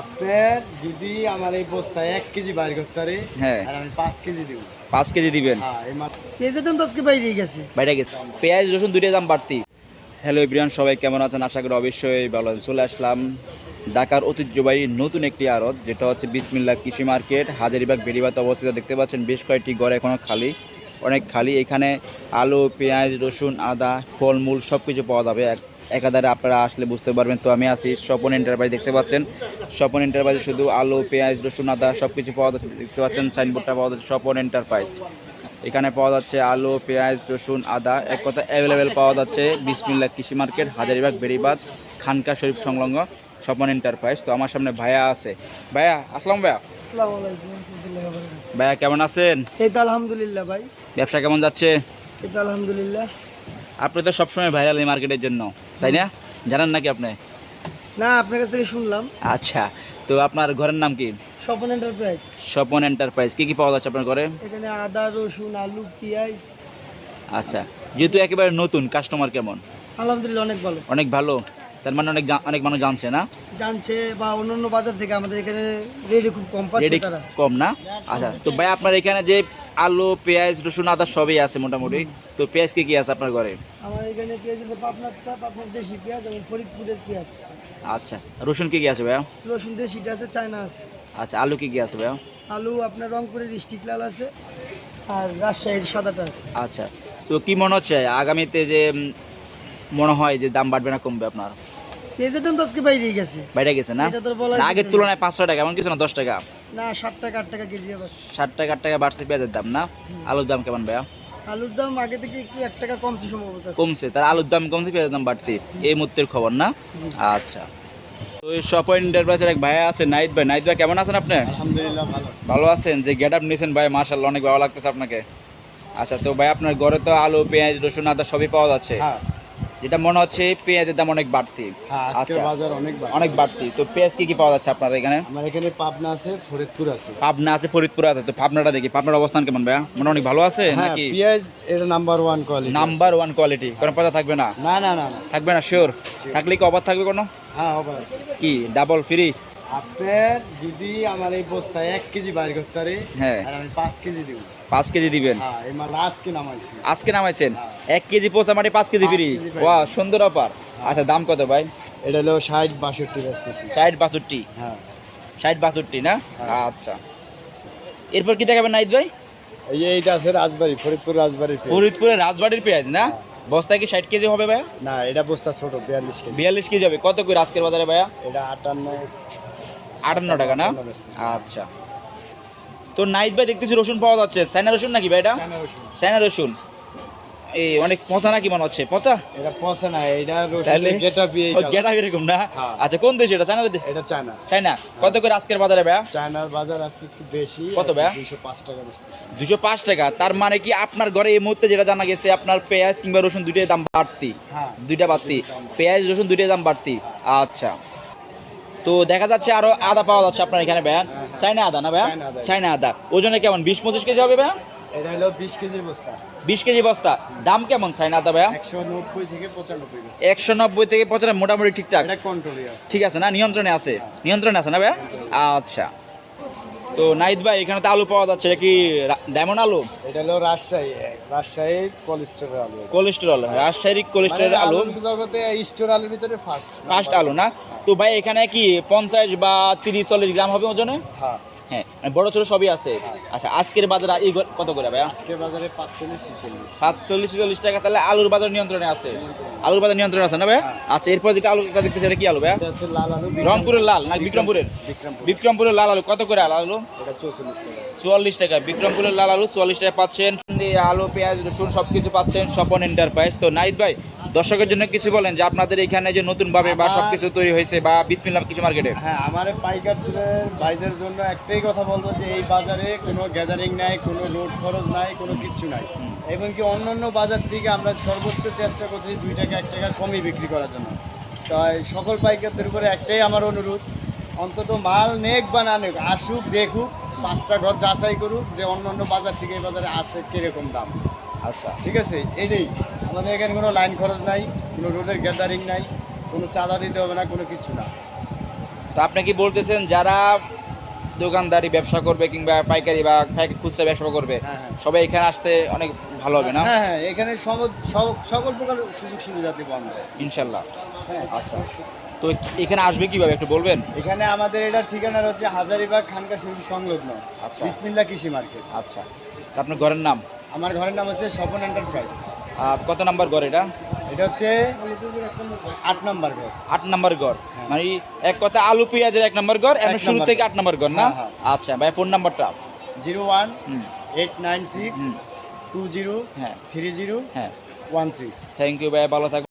আপনার যদি আমার এই বস্তায় এক কেজি বাইর করতে পারে হ্যাঁ। আর আমি পাঁচ কেজি দেবো। পাঁচ কেজি দিবেন? হ্যাঁ এই মাত্র। পেঁয়াজের দাম তো আজকে বাইরে গেছে। বাইরে গেছে। পেঁয়াজ রসুন দুইটার দাম বাড়তি। হ্যালো এভরিওয়ান সবাই কেমন আছেন? আশা করি অবশ্যই ভালো আছেন। চলে আসলাম ঢাকার ঐতিহ্যবাহী নতুন একটি আড়ত যেটা হচ্ছে বিসমিল্লা কৃষি মার্কেট। হাজারিবাগ বেড়িবাতে অবস্থিত দেখতে পাচ্ছেন বেশ কয়েকটি ঘর এখনও খালি অনেক খালি। এখানে আলু পেঁয়াজ রসুন আদা ফলমূল সব কিছু পাওয়া যাবে। এক একাধারে আপনারা আসলে বুঝতে পারবেন। তো আমি আছি স্বপন এন্টারপ্রাইজ দেখতে পাচ্ছেন। স্বপন এন্টারপ্রাইজে শুধু আলু পেঁয়াজ রসুন আদা সব কিছু পাওয়া যাচ্ছে দেখতে পাচ্ছেন। সাইনবোর্ডটা পাওয়া যাচ্ছে স্বপন এন্টারপ্রাইজ এখানে পাওয়া যাচ্ছে আলু পেঁয়াজ রসুন আদা। এক কথা অ্যাভেলেবেল পাওয়া যাচ্ছে বিসমিল্লা কৃষি মার্কেট হাজারিবাগ বেরিবাদ খানকা শরীফ সংলগ্ন স্বপন এন্টারপ্রাইজ তো আমার সামনে ভাইয়া আছে। ভাইয়া আসলাম ভাইয়া। আসসালামু বারাকাতুহু। ভাইয়া কেমন আছেন? এই তো আলহামদুলিল্লাহ ভাই। ব্যবসা কেমন যাচ্ছে? এই তো আলহামদুলিল্লাহ। আপনি তো সবসময় ভাইরাল এই মার্কেটের জন্য তাই না? জানেন নাকি আপনি? না আপনার কাছ থেকে শুনলাম। আচ্ছা তো আপনার ঘরের নাম কি? স্বপন এন্টারপ্রাইজ স্বপন এন্টারপ্রাইজ কি কি পাওয়া যাচ্ছে আপনার ঘরে? এখানে আদা রসুন আলু পেঁয়াজ। আচ্ছা যেহেতু একেবারে নতুন কাস্টমার কেমন? আলহামদুলিল্লাহ অনেক ভালো। অনেক ভালো? তার মানে অনেক অনেক মানুষ জানছে না? জানছে বা অন্যান্য বাজার থেকে আমাদের এখানে রেডি খুব কম পাচ্ছে তারা। কম না? আচ্ছা তো ভাই আপনার এখানে যে আলু পেঁয়াজ রসুন আদা সবই আছে মোটামুটি। তো পেঁয়াজ কি কি আছে আপনার ঘরে? আমার এখানে পেঁয়াজ আছে পাবনারটা পাবনার দেশি পেঁয়াজ এবং ফরিদপুরের পেঁয়াজ। আচ্ছা রসুন কি কি আছে ভাইয়া? রসুন দেশিটা আছে চায়না আছে। আচ্ছা আলু কি কি আছে ভাইয়া? আলু আপনার রংপুরের স্টিক লাল আছে আর রাজশাহীর সাদাটা আছে। আচ্ছা তো কি মনে হচ্ছে আগামীতে যে মনে হয় যে দাম বাড়বে না কমবে আপনার? পেঁয়াজের দাম তো আজকে বাইরে গেছে। বাইরে গেছে না? এটা তো বলাই না, আগের তুলনায় পাঁচশো টাকা এমন কিছু না দশ টাকা? না ষাট টাকা আট টাকা কেজি আবার ষাট টাকা আট টাকা বাড়ছে পেঁয়াজের দাম না? আলুর দাম কেমন ভাইয়া? আলুর দাম আগে থেকে একটু এক টাকা কমছে সম্ভবত। কমছে তার আলুর দাম কমছে পেঁয়াজের দাম বাড়তি। এই মুহূর্তের খবর না? আচ্ছা। তো এই শপ এন্টারপ্রাইজের এক ভাই আছে নাইট ভাই। কেমন আছেন আপনি? আলহামদুলিল্লাহ ভালো। ভালো আছেন? যে গেট আপ নিয়েছেন ভাই মার্শাল্লাহ অনেক ভালো লাগতেছে আপনাকে। আচ্ছা তো ভাই আপনার ঘরে তো আলু পেঁয়াজ রসুন আদা সবই পাওয়া যাচ্ছে। হ্যাঁ। যেটা মনে হচ্ছে পেঁয়াজের দাম অনেক বাড়তি। হ্যাঁ আচ্ছা। বাজার অনেক অনেক বাড়তি। তো পেঁয়াজ কি কি পাওয়া যাচ্ছে আপনার এখানে? আমার এখানে পাবনা আছে ফরিদপুর আছে। পাবনা আছে ফরিদপুর আছে। তো পাবনাটা দেখি। পাবনার অবস্থান কেমন ভাইয়া? মনে অনেক ভালো আছে হ্যাঁ নাকি? পেঁয়াজ এটা number one quality number one quality কোনো পয়সা থাকবে না? না না থাকবে না? শিওর থাকলে কি অবাধ থাকবে কোনো? হ্যাঁ কি? ডাবল ফ্রি আপনার যদি আমার এই বস্তায় এক কেজি বাইর করতে পারে হ্যাঁ। আর আমি পাঁচ কেজি দেবো। পাঁচ কেজি দিবেন? হ্যাঁ এই মাল আজকে নামাইছি। আজকে নামাইছেন? এক কেজি পোচা মাটি পাঁচ কেজি ফ্রি। ওয়া সুন্দর অফার। আচ্ছা দাম কত ভাই? এটা হলো ষাট বাষট্টি বেচতেছি। ষাট বাষট্টি? হ্যাঁ। ষাট বাষট্টি না? হ্যাঁ। আচ্ছা। এরপর কি দেখাবেন নাইদ ভাই? এই এইটা আছে রাজবাড়ি ফরিদপুর রাজবাড়ির পেঁয়াজ। ফরিদপুরের রাজবাড়ির পেঁয়াজ না? বস্তায় কি ষাট কেজি হবে ভাইয়া? না এটা বস্তা ছোট বিয়াল্লিশ কেজি। বিয়াল্লিশ কেজি হবে। কত করে আজকের বাজারে ভাইয়া? এটা আটান্ন আটান্ন টাকা না? আচ্ছা। তো নাইদ ভাই দেখতেছি রসুন পাওয়া যাচ্ছে। সাইনা রসুন নাকি ভাই এটা? রসুন। সাইনা রসুন। এই অনেক পচা নাকি মনে হচ্ছে? পচা? এটা পচে না এটা গেটা এরকম না? হ্যাঁ। আচ্ছা কোন দেশ এটা? চায়না এটা চায়না। চায়না। কত করে আজকের বাজারে ভাইয়া? চায়নার বাজার আজকে একটু বেশি কত ভাইয়া? দুইশো পাঁচ টাকা বেচতেছি। দুশো পাঁচ টাকা। তার মানে কি আপনার ঘরে এই মুহূর্তে যেটা জানা গেছে আপনার পেঁয়াজ কিংবা রসুন দুইটাই দাম বাড়তি। হ্যাঁ। দুইটা বাড়তি। পেঁয়াজ রসুন দুইটাই দাম বাড়তি। আচ্ছা। তো দেখা যাচ্ছে আরও আদা পাওয়া যাচ্ছে আপনার এখানে ভাইয়া। চাইনা আদা না ভাইয়া। চাইনা আদা। ওজনে কেমন? বিশ পঁচিশ কেজি হবে ভাইয়া? এটা হলো বিশ কেজি বস্তা। বিশ কেজি বস্তা। দাম কেমন ভাইয়া? থেকে পঁচানব্বই বেচতে একশো নব্বই থেকে পঁচানব্বই মোটামুটি ঠিকঠাক। এটা কন্ট্রোলই আছে। ঠিক আছে না? নিয়ন্ত্রণে আছে। নিয়ন্ত্রণে আছে না ভাইয়া? আচ্ছা। তো নাইদ ভাই এখানে তো আলু পাওয়া যাচ্ছে এটা কি ডায়মন্ড আলু? এটা হলো রাজশাহী রাজশাহী কোলেস্টেরল আলু। কোলেস্টেরল রাজশাহী কোলেস্টেরল মানে আলু। জগতে স্টোর আলুর ভিতরে ফার্স্ট ফার্স্ট আলু না? তো ভাই এখানে কি পঞ্চাশ বা তিরিশ চল্লিশ গ্রাম হবে ওজনে? হ্যাঁ। হ্যাঁ বড় ছোট সবই আছে। আচ্ছা আজকের বাজারে এই কত করে ভাইয়া? আজকে বাজারে পাঁচচল্লিশ চল্লিশ টাকা তাহলে আলুর বাজার নিয়ন্ত্রণে আছে। আলুর বাজার নিয়ন্ত্রণে আছে না ভাই আচ্ছা এরপর যেটা আলু দেখতেছি এটা কি আলু আলু রংপুরের লাল না বিক্রমপুরের? বিক্রমপুরের লাল আলু কত করে আলু চুয়াল্লিশ টাকা বিক্রমপুরের লাল আলু চুয়াল্লিশ টাকা পাচ্ছেন। আলু পেঁয়াজ রসুন সব কিছু পাচ্ছেন স্বপন এন্টারপ্রাইজ তো নাইদ ভাই দর্শকের জন্য কিছু বলেন যে আপনাদের এখানে যে নতুন ভাবে বা সব কিছু তৈরি হয়েছে বা বিসমিল্লাহ কিছু মার্কেটে হ্যাঁ আমার পাইকারদের ভাইদের জন্য একটাই কথা বলব যে এই বাজারে কোনো গ্যাদারিং নাই কোনো লোড খরচ নাই কোনো কিচ্ছু নাই। এবং কি অন্য অন্য বাজার থেকে আমরা সর্বোচ্চ চেষ্টা করছি দুই টাকা এক টাকা কমই বিক্রি করার জন্য। তাই সকল পাইকারদের উপরে একটাই আমার অনুরোধ অন্তত মাল নেক বা না নেক আসুক দেখুক পাঁচটা ঘর যাচাই করুক যে অন্য অন্য বাজার থেকে এই বাজারে আসে কীরকম দাম। আচ্ছা ঠিক আছে এটাই। আমাদের এখানে কোনো লাইন খরচ নাই কোনো রোডের গ্যাদারিং নাই কোনো চাঁদা দিতে হবে না কোনো কিছু না। তো আপনি কি বলতেছেন যারা দোকানদারি ব্যবসা করবে কিংবা পাইকারি বা খুচরা ব্যবসা করবে হ্যাঁ, হ্যাঁ। সবাই এখানে আসতে অনেক ভালো হবে না? হ্যাঁ হ্যাঁ এখানে সকল প্রকার সুযোগ সুবিধা পাওয়া যায় ইনশাল্লাহ। হ্যাঁ আচ্ছা তো এখানে আসবে কীভাবে একটু বলবেন? এখানে আমাদের এটার ঠিকানা হচ্ছে হাজারিবাগ খানকা শরীফ সংলগ্ন আচ্ছা। বিসমিল্লা কৃষি মার্কেট। আচ্ছা তো আপনার ঘরের নাম? আমার ঘরের নাম হচ্ছে স্বপন এন্টারপ্রাইজ কত নাম্বার ঘর এটা? এটা হচ্ছে আট নাম্বার ঘর। আট নাম্বার ঘর। হ্যাঁ। মানে এক কথা আলু পেঁয়াজের এক নাম্বার ঘর এমন শুরু থেকে আট নাম্বার ঘর না? হ্যাঁ, হ্যাঁ। আচ্ছা ভাই ফোন নাম্বারটা? Zero one eight nine six two zero হ্যাঁ। থ্রি জিরো হ্যাঁ। One six. থ্যাংক ইউ ভাই ভালো থাকবেন